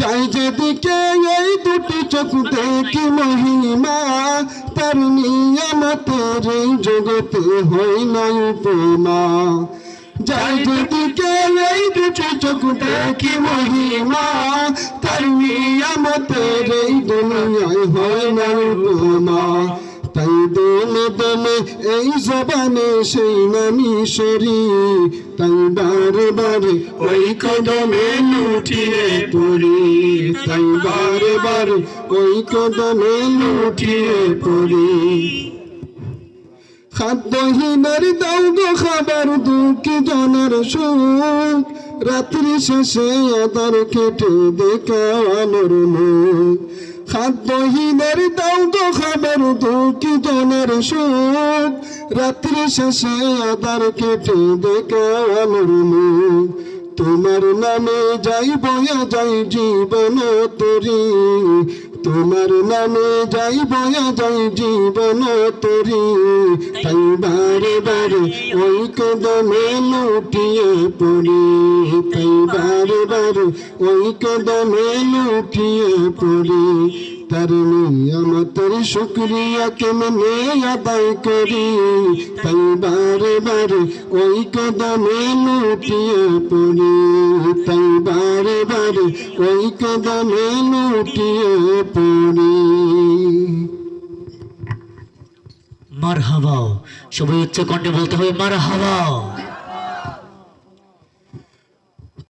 যাই যেদিকে এই দুটি চোখ দেখি মহিমা, তার নিয়ামতের জগতে না উপমা। যাই যেদিকে এই দুটি চোখ দেখি মহিমা, তার নিয়ামতের দুনিয়ায় না উপমা। দমে দমে এই জবানে সেই নামি সরি তাই বারে বারে ওই কদমে লুটিয়ে পড়ি। তাই বারে বারে ওই কদমে লুটিয়ে পড়ি। খাদ্যহীনের দাও গো খাবার দুঃখী জনের সুখ। রাত্রি শেষে আদার কেটে দেখা আলোর মুখ। খাদ্যহীনের দাও তো খাবার দুঃখী জনের সুখ। রাত্রি শেষে আদার কেটে দেখা তোমার নামে যাই বয়া যাই জীবন তরি। তোমার নামে যাই বয়া যাই জীবন তরি। তাই বারে বারে ওই কদমে লুটিয়ে পড়ি। তাই বারে বারে ওই কদমে লুটিয়ে পড়ি। তার নিয়ামতের শুক্রিয়া কেমনে আদায় করি? তাই বারে বারে ওই কদমে লুটিয়ে পড়ি। বারে ওই কদমে লুটিয়ে পড়ি। মার হাওয়া সবাই উচ্চ কণ্ঠে বলতে হবে মার হাওয়া